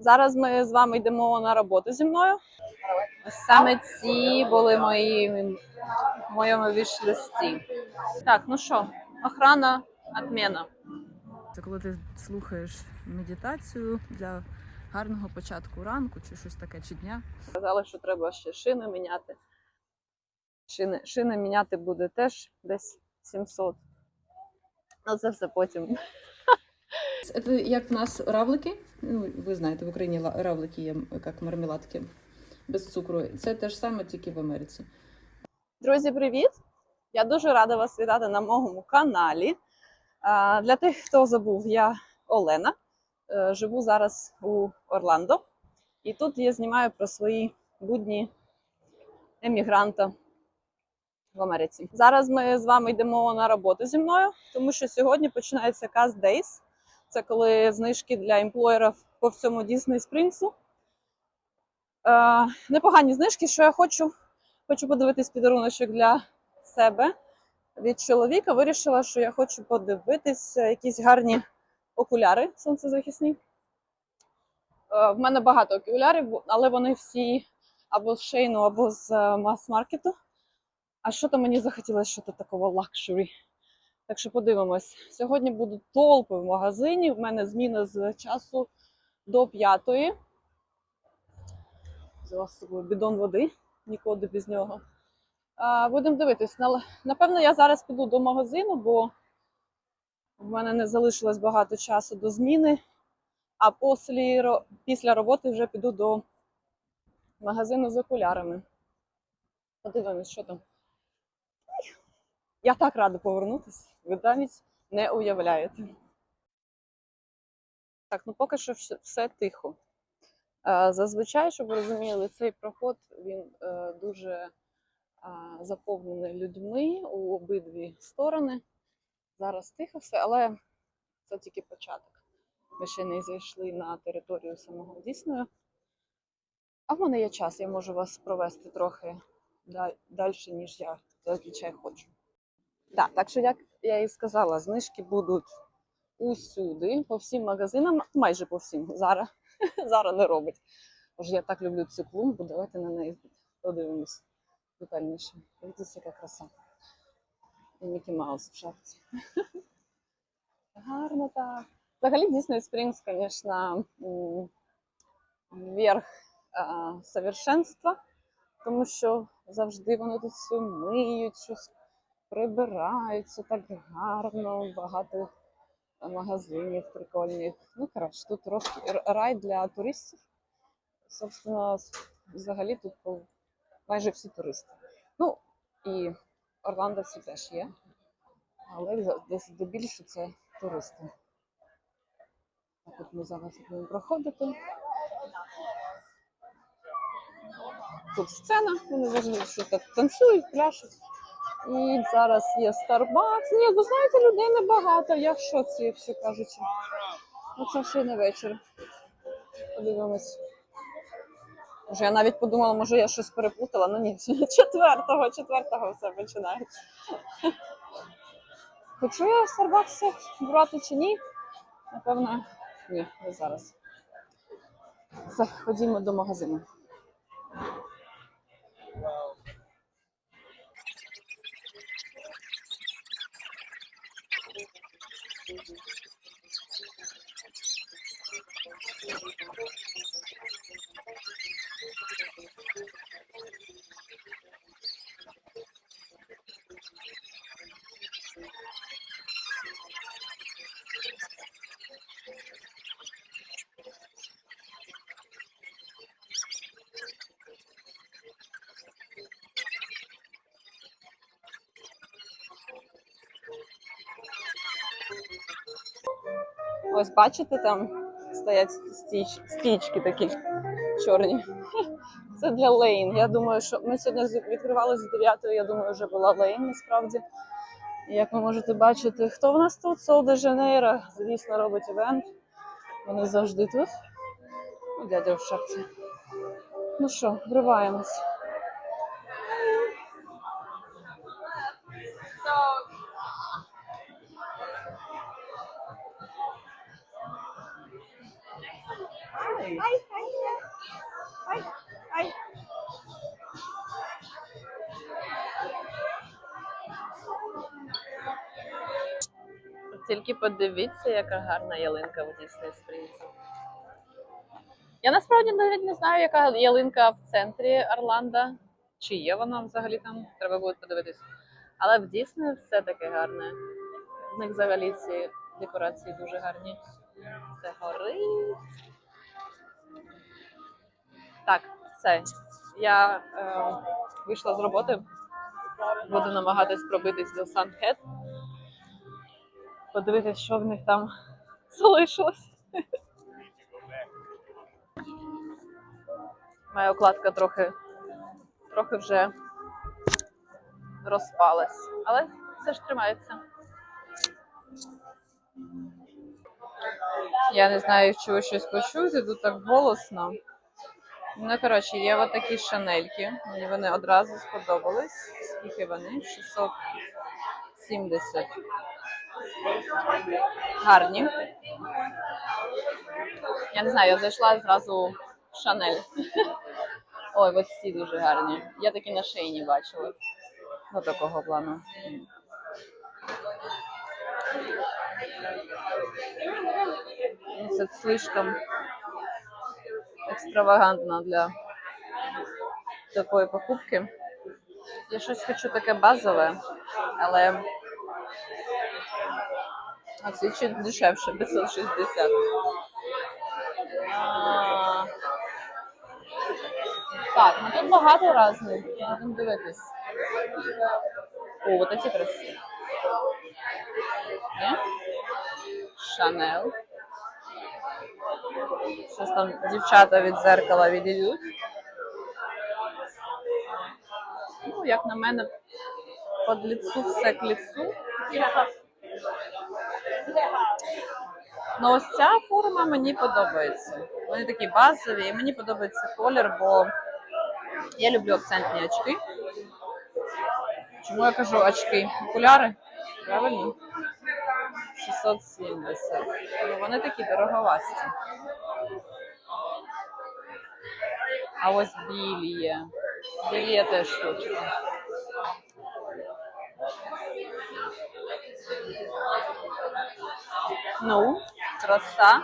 Зараз ми з вами йдемо на роботу зі мною. Саме ці були мої в моєму віш-листі. Так, ну що, охрана відміна. Це коли ти слухаєш медитацію для гарного початку ранку чи щось таке, чи дня. Сказали, що треба ще шини міняти. Шини, шини міняти буде теж десь 700. Ну, це все потім. Це як в нас равлики. Ну, ви знаєте, в Україні равлики є як мармеладки без цукру. Це те ж саме, тільки в Америці. Друзі, привіт! Я дуже рада вас вітати на моєму каналі. Для тих, хто забув, я Олена. Е, Живу зараз у Орландо. І тут я знімаю про свої будні емігранта в Америці. Зараз ми з вами йдемо на роботу зі мною, тому що сьогодні починається Cast Days. Це коли знижки для емплоєрів по всьому Дісней Спрінгсу. Е, непогані знижки, що я хочу хочу подивитись підаруночок для себе від чоловіка. Вирішила, що я хочу подивитись якісь гарні окуляри сонцезахисні. Е, В мене багато окулярів, але вони всі або з шейну, або з е, мас-маркету. А що то мені захотілося що то такого лакшері. Так що подивимось. Сьогодні будуть толпи в магазині. В мене зміна з часу до п'ятої. Взяла з собою бідон води нікуди без нього. Будемо дивитись. Напевно, я зараз піду до магазину, бо в мене не залишилось багато часу до зміни. А після роботи вже піду до магазину з окулярами. Подивимось, що там. Я так рада повернутися. Ви навіть не уявляєте. Так, ну поки що все- тихо. Е, Зазвичай, щоб ви розуміли, цей проход він е, дуже заповнений людьми у обидві сторони. Зараз тихо все, але це тільки початок. Ми ще не зайшли на територію самого Діснею. А в мене є час, я можу вас провести трохи далі, ніж я зазвичай хочу. Да, так що, як я і сказала, знижки будуть усюди, по всім магазинам, майже по всім. Зараз Зара не робить. Боже, я так люблю цю клумбу, давайте на неї подивимось детальніше. Дивіться, яка краса. І Мікі Маус в шапці. Гарно так. Взагалі Disney Springs, звісно, верх совершенства, тому що завжди вони тут все миють, щось прибирають, все так гарно, багато магазинів прикольних. Ну, коротше, тут рай для туристів. Собственно, взагалі тут майже всі туристи. Ну, і орландовці теж є, але десь здебільше це туристи. Так от ми зараз будемо проходити. Тут сцена, вони завжди щось так танцюють, пляшуть. І зараз є Starbucks. Ні, ви знаєте, людей небагато. Я в шоці, якщо кажучи. Ну, це ще не вечір. Подивимось. Може, я навіть подумала, може я щось переплутала. Ну ні, четвертого, четвертого все починається. Хочу я Starbucks брати чи ні? Напевно, ні, не зараз. Все, ходімо до магазину. Ось бачите, там стоять стіч, стічки такі чорні. Це для лейн. Я думаю, що ми сьогодні відкривали з 9, я думаю, вже була лейн насправді. Як ви можете бачити, хто в нас тут? Сол де Жанейро, звісно, робить івент. Вони завжди тут. Дядя в шапці. Ну що, вриваємось. Ай. Ай. Ай. Тільки подивіться, яка гарна ялинка в Дісней Спрінці. Я насправді навіть не знаю, яка ялинка в центрі Орландо. Чи є вона взагалі там? Треба буде подивитись. Але в Дісней все таке гарне. В них взагалі ці декорації дуже гарні. Все горить. Так, все. Я е, вийшла з роботи. Буду намагатись пробитись до Санхет. Подивитись, що в них там залишилось. Моя окладка трохи, трохи вже розпалась, але все ж тримається. Я не знаю, ви щось почуєте, тут так голосно. Ну, коротше, є отакі шанельки. Мені вони одразу сподобались. Скільки вони? 670. Гарні. Я не знаю, я зайшла зразу в Шанель. Ой, от ці дуже гарні. Я такі на шиї не бачила. Ну, такого плану. Ну, Це слишком екстравагантно для такої покупки. Я щось хочу таке базове, але це чуть дешевше, 560. А, Так, ну тут багато різних. Будемо дивитись. О, вот эти красиві. Шанел. Щось там дівчата від зеркала відійдуть. Ну, як на мене, під ліцу все к ліцу. Ну, ось ця форма мені подобається. Вони такі базові, і мені подобається колір, бо я люблю акцентні очки. Чому я кажу очки? Окуляри? Правильно? 670. Ну, вони такі дороговасті. А ось білі є. Білі я теж хочу. Ну, краса.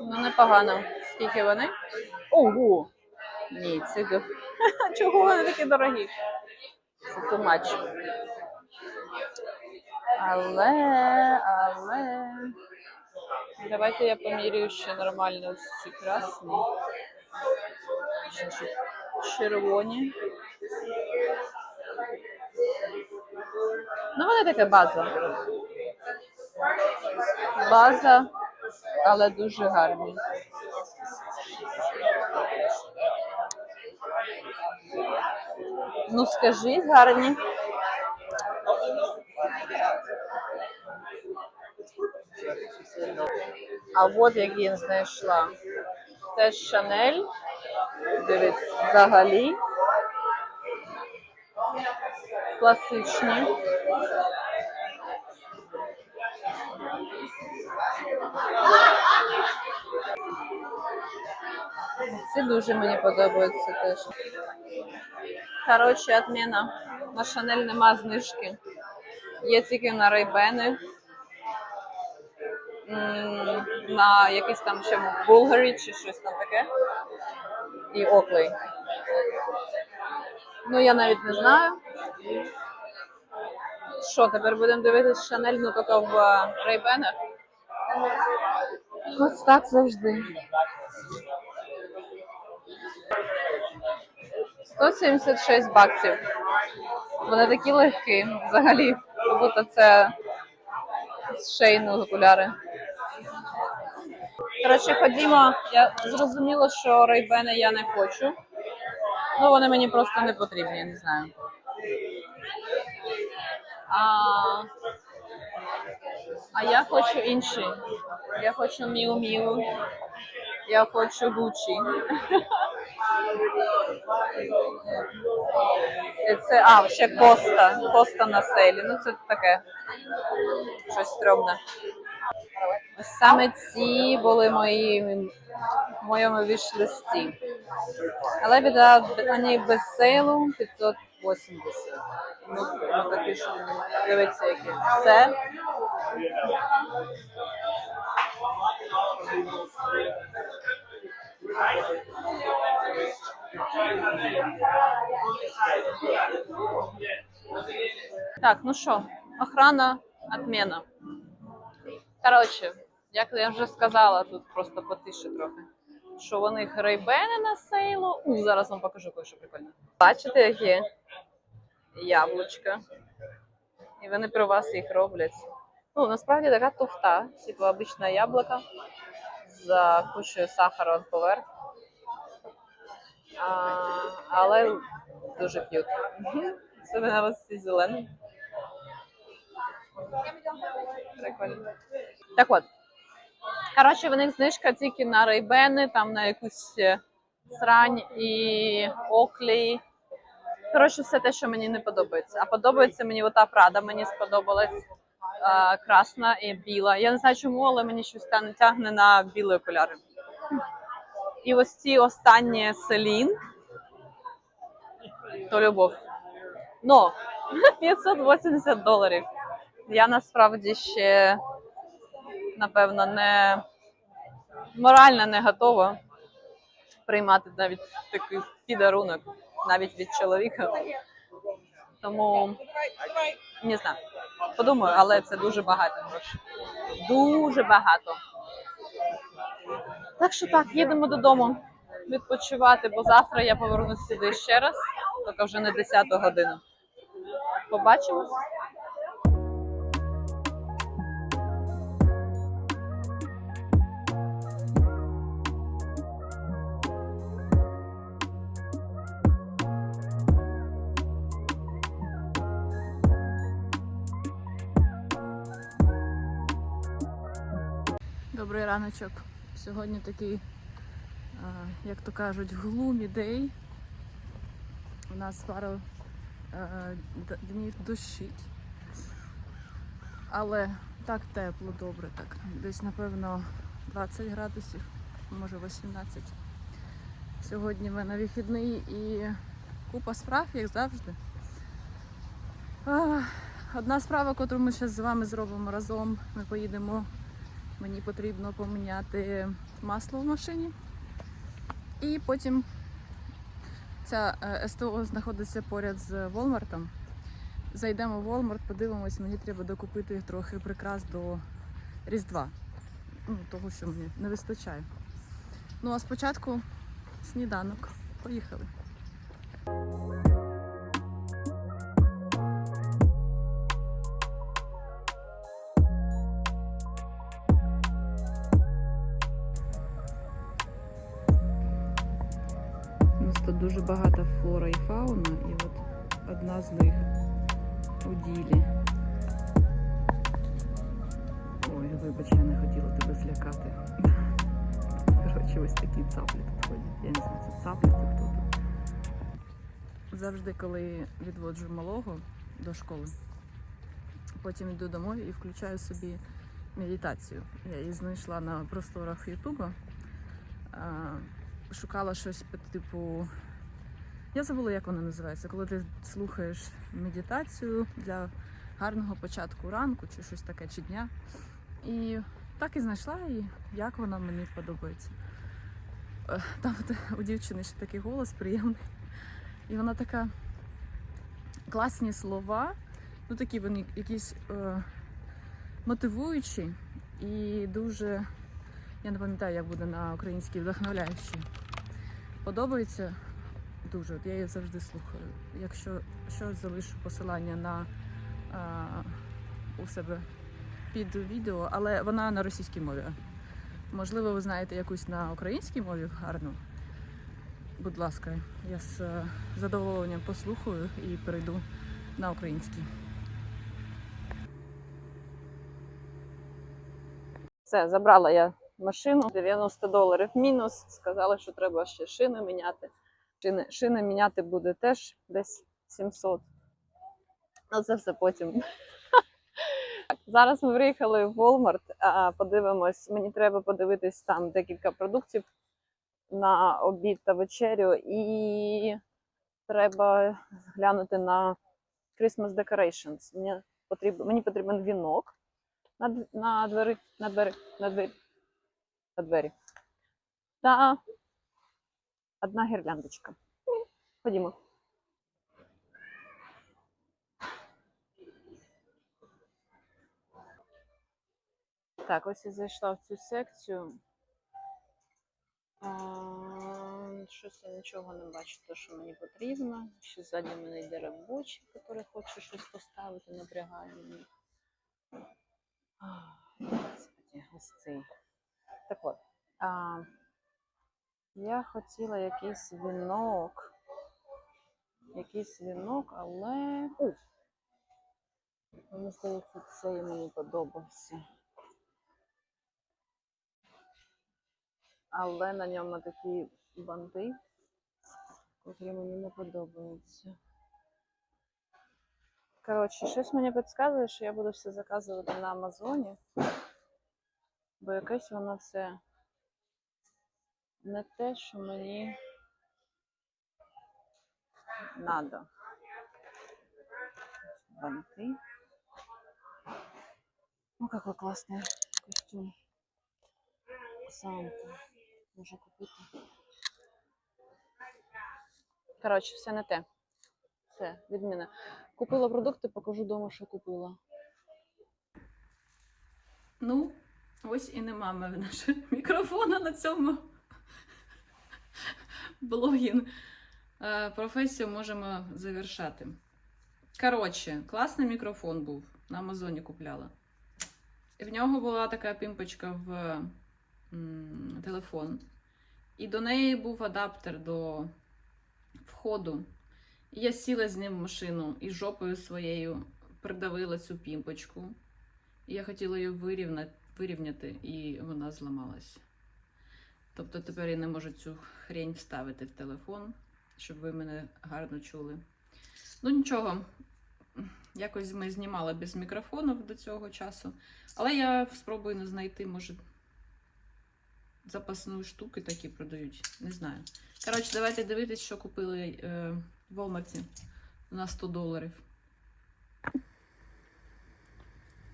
Ну, непогано. Скільки вони? Ого! Ні, це до- чого вони такі дорогі? Це much. Але, але. Давайте я поміряю ще нормально ці красні. Червоні. Ну, вони таке база. База, але дуже гарні. Ну, скажіть, гарні. А от як я знайшла. Теж Шанель. Дивіться, взагалі. Класичні. Ці дуже мені подобаються теж. Коротше, відміна. На Шанель нема знижки. Є тільки на рейбени. На якийсь там ще Булгарі чи щось там таке. І Оклей. Ну, я навіть не знаю. Що, тепер будемо дивитися Шанель, ну тільки в рейбенах? Ось так завжди. 176 баксів. Вони такі легкі, взагалі, як це з шейну окуляри. Коротше, ходімо. Я зрозуміла, що рейбени я не хочу. Ну, вони мені просто не потрібні, я не знаю. А, а я хочу інші. Я хочу Міу Міу. Я хочу Гучі. Це, а, ще коста. Коста на селі. Ну, це таке. Щось стрьомне. Саме ці були мої в моєму віш-листі. Але біда вони без сейлу 580. Ну, такі ж, дивіться, які. Це. Так, ну що, охрана, отмена. Коротше, як я вже сказала, тут просто потише трохи. Що у них рейбени на сейлу. У, зараз вам покажу кое-що прикольне. Бачите, які яблучка. І вони при вас їх роблять. Ну, насправді така туфта, типу обичне яблуко з кучою сахара поверх. А, але дуже к'ют. Це на вас зелені. Прикольно. Так от. Коротше, в них знижка тільки на рейбени, там на якусь е, срань і оклі. Коротше, все те, що мені не подобається. А подобається мені ота Прада, мені сподобалась е, красна і біла. Я не знаю чому, але мені щось тягне на білі окуляри. І ось ці останні селін. То любов. Но 580 доларів. Я насправді ще напевно не морально не готова приймати навіть такий підарунок навіть від чоловіка. Тому не знаю. Подумаю, але це дуже багато грошей. Дуже багато. Так що так, їдемо додому відпочивати, бо завтра я повернусь сюди ще раз, тільки вже на 10 годину. Побачимось. Добрий раночок. Сьогодні такий, е, як то кажуть, глумі день. У нас пару е, днів дощить. Але так тепло, добре, так. Десь, напевно, 20 градусів, може 18. Сьогодні в мене вихідний і купа справ, як завжди. Одна справа, яку ми зараз з вами зробимо разом, ми поїдемо Мені потрібно поміняти масло в машині. І потім ця е, СТО знаходиться поряд з Волмартом. Зайдемо в Волмарт, подивимось, мені треба докупити трохи прикрас до Різдва. Ну, того, що мені не вистачає. Ну а спочатку сніданок. Поїхали. Дуже багата флора і фауна, і от одна з них у ділі. Ой, вибач, я не хотіла тебе злякати. Коротше, ось такі цаплі тут. Я не знаю, це цаплі хто тут. Завжди, коли відводжу малого до школи, потім йду домой і включаю собі медитацію. Я її знайшла на просторах Ютуба. Шукала щось по типу. Я забула, як вона називається, коли ти слухаєш медитацію для гарного початку ранку чи щось таке чи дня. І так і знайшла і як вона мені подобається. Е, Там у дівчини ще такий голос приємний. І вона така класні слова, ну такі вони якісь е, мотивуючі і дуже я не пам'ятаю, як буде на українській вдохновляючі. Подобається дуже. От я її завжди слухаю. Якщо що, залишу посилання на а, у себе під відео, але вона на російській мові. Можливо, ви знаєте якусь на українській мові гарну. Будь ласка, я з е, задоволенням послухаю і перейду на український. Все, забрала я машину 90 доларів мінус. Сказали, що треба ще шини міняти. Шини, шини міняти буде теж десь 700. Ну, це все потім. Зараз ми приїхали в Walmart, подивимось. Мені треба подивитись там декілька продуктів на обід та вечерю, і треба глянути на Christmas decorations. Мені потрібен, мені потрібен вінок на, на двері, на двері, на двері, на двері. Та одна гірляндочка. Ходімо. Так, ось я зайшла в цю секцію. Щось я нічого не бачу, те, що мені потрібно. Ще ззаді мене йде робочий, який хоче щось поставити, напрягає мені. Господи, ось. Так от. А, я хотіла якийсь вінок. Якийсь вінок, але. Мені здається, цей мені подобався. Але на ньому такі банти, котрі мені не подобаються. Коротше, щось мені підказує, що я буду все заказувати на Амазоні, бо якесь воно все не те, що мені надо. Банты. Ну, какой классный костюм. Санта. Можу купити. Коротше, все не те. Все, відміна. Купила продукти, покажу дома, що купила. Ну, ось і нема в нашого мікрофона на цьому блогін. Е, Професію можемо завершати. Коротше, класний мікрофон був. На Амазоні купляла. І в нього була така пімпочка в м, телефон. І до неї був адаптер до входу. І я сіла з ним в машину і жопою своєю придавила цю пімпочку. І я хотіла її вирівняти, вирівняти, і вона зламалась. Тобто тепер я не можу цю хрень вставити в телефон, щоб ви мене гарно чули. Ну нічого, якось ми знімали без мікрофонів до цього часу. Але я спробую не знайти, може, запасної штуки такі продають. Не знаю. Коротше, давайте дивитись, що купили е, в Walmart на 100 доларів.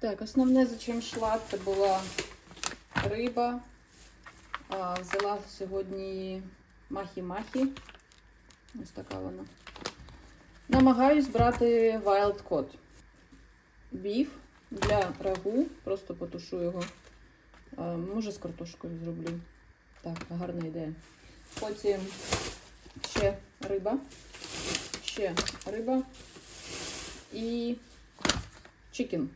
Так, основне, за чим йшла, це була риба. Взяла сьогодні махі-махі. Ось така вона. Намагаюсь брати Wild Cod. Біф для рагу. Просто потушу його. Може, з картошкою зроблю. Так, гарна ідея. Потім ще риба. Ще риба. І чикен.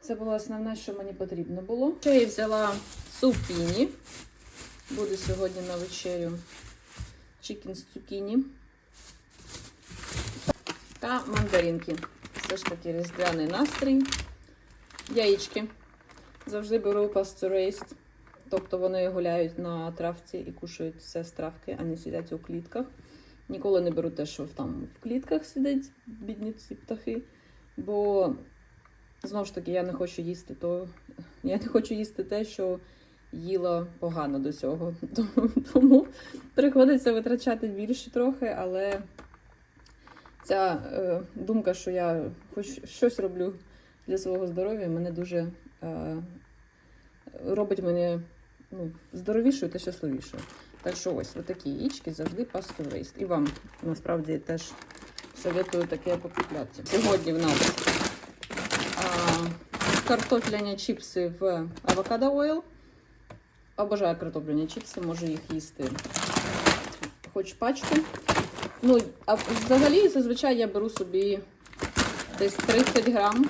Це було основне, що мені потрібно було. Ще я взяла цукіні. Буде сьогодні на вечерю чикен з цукіні. Та мандаринки. Все ж таки різдвяний настрій. Яєчки. Завжди беру пастерейст. Тобто вони гуляють на травці і кушають все з травки, а не сидять у клітках. Ніколи не беру те, що там в клітках сидять бідні ці птахи. Бо Знову ж таки, я не хочу їсти то. Я не хочу їсти те, що їла погано до цього. Тому, тому приходиться витрачати більше трохи, але ця е, думка, що я хоч щось роблю для свого здоров'я, мене дуже е, робить мене ну, здоровішою та щасливішою. Так що ось такі яєчки завжди пастурейст. І вам насправді теж советую таке покупляти. Сьогодні в нас а, картопляні чіпси в авокадо ойл. Обожаю картопляні чіпси, можу їх їсти хоч пачку. Ну, а взагалі, зазвичай я беру собі десь 30 грам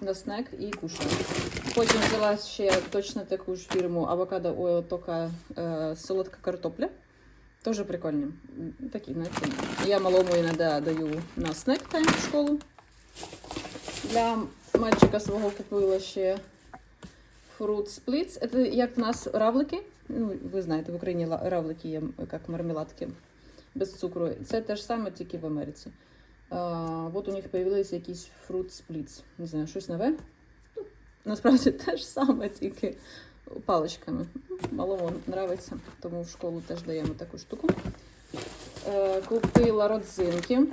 на снек і кушаю. Потім взяла ще точно таку ж фірму Avocado Oil, тільки е, солодка картопля. Теж прикольні. Такі, знаєте. Я малому іноді даю на снек тайм в школу. Для мальчика свого купила ще Fruit Splits. Це як в нас равлики. Ну, ви знаєте, в Україні равлики є як мармеладки без цукру. Це те ж саме, тільки в Америці. А, от у них з'явилися якісь Fruit Splits. Не знаю, щось нове. Ну, насправді те ж саме, тільки паличками. Малому подобається, тому в школу теж даємо таку штуку. Е, Купила родзинки.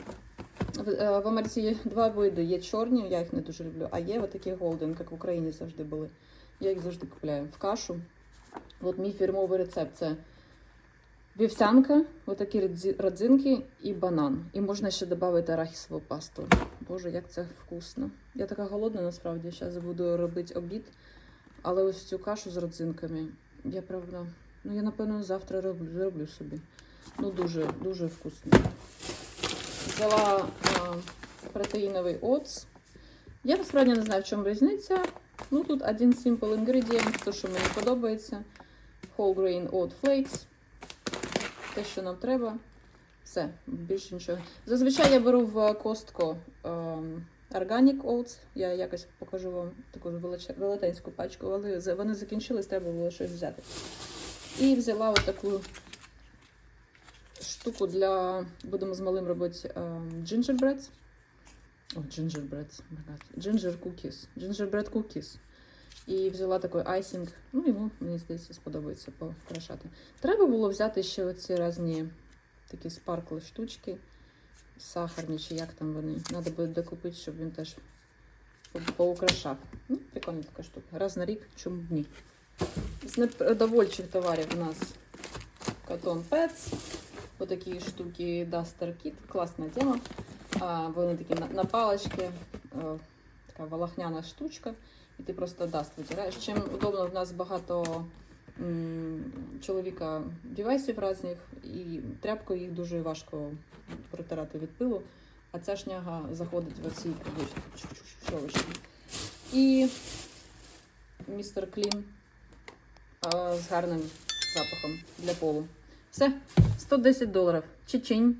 В, е, в Америці є два види. Є чорні, я їх не дуже люблю, а є такі голден, як в Україні завжди були. Я їх завжди купляю в кашу. От мій фірмовий рецепт це вівсянка, отакі родзинки і банан. І можна ще додати арахісову пасту. Боже, як це вкусно. Я така голодна насправді. Зараз буду робити обід. Але ось цю кашу з родзинками. Я правда. Ну, я напевно завтра роблю, зроблю собі. Ну, дуже, дуже вкусно. Взяла а, протеїновий оц. Я насправді не знаю, в чому різниця. Ну, тут один simple ingredient, то, що мені подобається. Whole grain oat flakes. Те, що нам треба. Все, більше нічого. Зазвичай я беру в Costco ем, Organic Oats. Я якось покажу вам таку велетенську пачку, але вони закінчились, треба було щось взяти. І взяла отаку штуку для. Будемо з малим робити ем, gingerbreads. О, gingerbreads. Ginger cookies. Gingerbread cookies. І взяла такий айсинг. Ну, йому, мені здається, сподобається покрашати. Треба було взяти ще оці різні такі спаркли штучки. Сахарні, чи як там вони. Треба буде докупити, щоб він теж поукрашав. Ну, прикольна така штука. Раз на рік, чому б ні. З непродовольчих товарів у нас Cotton Pets. Отакі штуки Duster Kit. Класна тема. А, вони такі на, на палички. Е, така волохняна штучка. І ти просто даст витираєш. Чим удобно, в нас багато м, чоловіка девайсів різних, і тряпкою їх дуже важко протирати від пилу. А ця шняга заходить в оці щелочки. І містер Клін з гарним запахом для полу. Все, 110 доларів. Чечень.